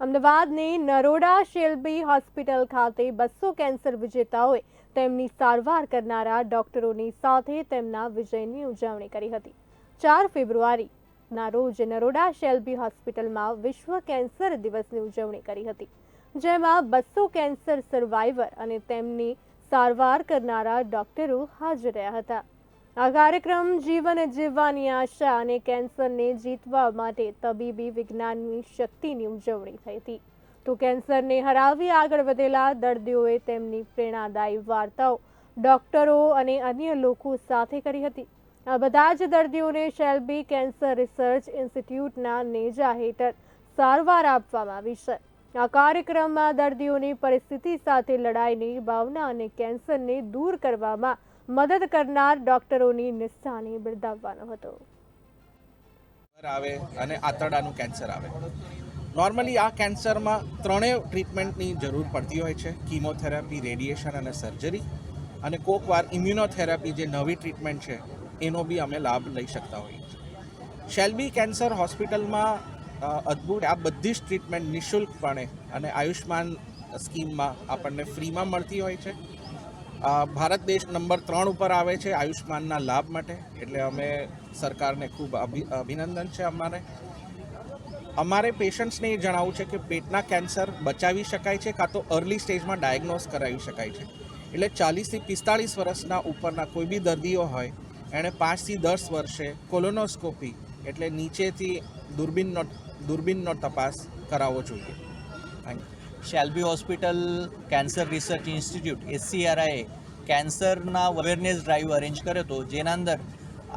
અમદાવાદની નરોડા શેલ્બી હોસ્પિટલ ખાતે બસો કેન્સર વિજેતાઓએ તેમની સારવાર કરનારા ડોક્ટરોની સાથે તેમના વિજયની ઉજવણી કરી હતી. ચાર ફેબ્રુઆરીના રોજ નરોડા શેલ્બી હોસ્પિટલમાં વિશ્વ કેન્સર દિવસની ઉજવણી કરી હતી. જેમાં બસો કેન્સર સર્વાઈવર અને તેમની સારવાર કરનારા ડોક્ટરો હાજર રહ્યા હતા. આ કાર્યક્રમ જીવન જીવવાની આશા અને કેન્સરને જીતવા માટે તબીબી વિજ્ઞાનની શક્તિની ઉજવણી થઈ હતી. તો કેન્સરને હરાવી આગળ વધેલા દર્દીઓએ તેમની પ્રેરણાદાયી વાર્તાઓ ડોક્ટરો અને અન્ય લોકો સાથે કરી હતી. આ બધા જ દર્દીઓને શેલ્બી કેન્સર રિસર્ચ ઇન્સ્ટિટ્યૂટના નેજા હેઠળ સારવાર આપવામાં આવી છે. આ કાર્યક્રમમાં દર્દીઓની પરિસ્થિતિ સાથે લડાઈની ભાવના અને કેન્સરને દૂર કરવામાં મદદ કરનાર ડોક્ટરોની નિશાની બિરદાવવાનો હતો. આવે અને આંતરડાનું કેન્સર આવે. નોર્મલી આ કેન્સરમાં ત્રણેય ટ્રીટમેન્ટની જરૂર પડતી હોય છે. કીમોથેરાપી રેડિયેશન અને સર્જરી અને કોકવાર ઇમ્યુનોથેરાપી જે નવી ટ્રીટમેન્ટ છે, એનો બી અમે લાભ લઈ શકતા હોઈએ છીએ. શેલ્બી કેન્સર હોસ્પિટલમાં અદ્ભુત. આ બધી જ ટ્રીટમેન્ટ નિઃશુલ્કપણે અને આયુષ્માન સ્કીમમાં આપણને ફ્રીમાં મળતી હોય છે. ભારત દેશ નંબર ત્રણ ઉપર આવે છે આયુષ્માનના લાભ માટે. એટલે અમે સરકારને ખૂબ અભિ, અભિનંદન છે અમારે. અમારે પેશન્ટ્સને એ જણાવવું છે કે પેટના કેન્સર બચાવી શકાય છે કાં તો અર્લી સ્ટેજમાં ડાયગ્નોઝ કરાવી શકાય છે. એટલે ચાલીસથી પિસ્તાળીસ વર્ષના ઉપરના કોઈ બી દર્દીઓ હોય, એણે પાંચથી દસ વર્ષે કોલોનોસ્કોપી એટલે નીચેથી દૂરબીનનો દૂરબીનનો તપાસ કરાવવો જોઈએ. Thank you Shelby hospital cancer research institute એસસીઆરઆઈએ કેન્સરના અવેરનેસ ડ્રાઈવ અરેન્જ કર્યો હતો, જેના અંદર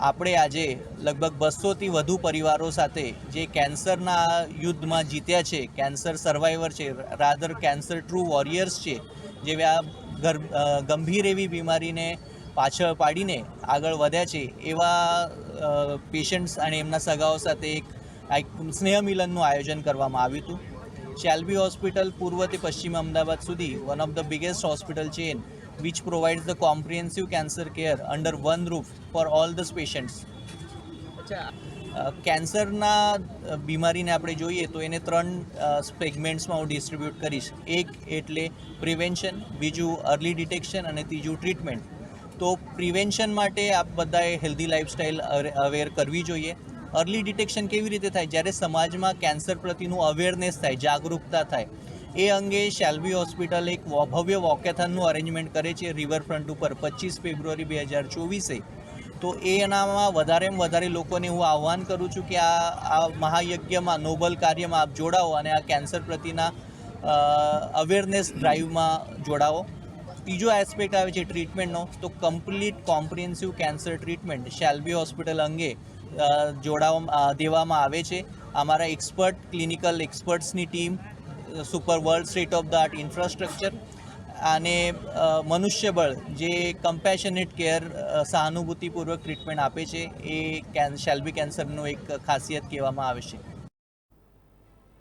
આપણે આજે લગભગ બસોથી વધુ પરિવારો સાથે જે કેન્સરના યુદ્ધમાં જીત્યા છે, કેન્સર સર્વાઈવર છે રાધર કેન્સર ટ્રુ વોરિયર્સ છે જેવા આ ગંભીર એવી બીમારીને પાછળ પાડીને આગળ વધ્યા છે, એવા પેશન્ટ્સ અને એમના સગાઓ સાથે એક એક સ્નેહ મિલનનું આયોજન કરવામાં આવ્યું હતું. શેલ્બી હોસ્પિટલ પૂર્વથી પશ્ચિમ અમદાવાદ સુધી one of the biggest hospital chain which provide the comprehensive cancer care under one roof for all the patients કેન્સરના બીમારીને આપણે જોઈએ તો એને ત્રણ સેગમેન્ટ્સમાં હું ડિસ્ટ્રીબ્યુટ કરીશ. એક એટલે પ્રિવેન્શન બીજું અર્લી ડિટેક્શન અને ત્રીજું ટ્રીટમેન્ટ તો પ્રિવેન્શન માટે આપ બધાએ હેલ્ધી લાઇફસ્ટાઈલ અવેર કરવી જોઈએ. અર્લી ડિટેક્શન કેવી રીતે થાય? જ્યારે સમાજમાં કેન્સર પ્રત્યેનું અવેરનેસ થાય, જાગરૂકતા થાય, એ અંગે શેલ્બી હોસ્પિટલ એક ભવ્ય વોકેથનનું અરેન્જમેન્ટ કરે છે રિવરફ્રન્ટ ઉપર પચીસ ફેબ્રુઆરી બે હજાર ચોવીસે. તો એનામાં વધારેમાં વધારે લોકોને હું આહ્વાન કરું છું કે આ આ મહાયજ્ઞમાં, નોબલ કાર્યમાં આપ જોડાઓ અને આ કેન્સર પ્રત્યેના અવેરનેસ ડ્રાઈવમાં જોડાઓ. ત્રીજો એસ્પેક્ટ આવે છે ટ્રીટમેન્ટનો તો complete comprehensive cancer treatment Shelby hospital અંગે જોડાવા દેવામાં આવે છે. અમારા expert, clinical એક્સપર્ટ્સની team, super world state of the art infrastructure અને મનુષ્યબળ જે કમ્પેશનેટ કેર સહાનુભૂતિપૂર્વક ટ્રીટમેન્ટ આપે છે, એ કેન શેલ્બી કેન્સરનું એક ખાસિયત કહેવામાં આવે છે.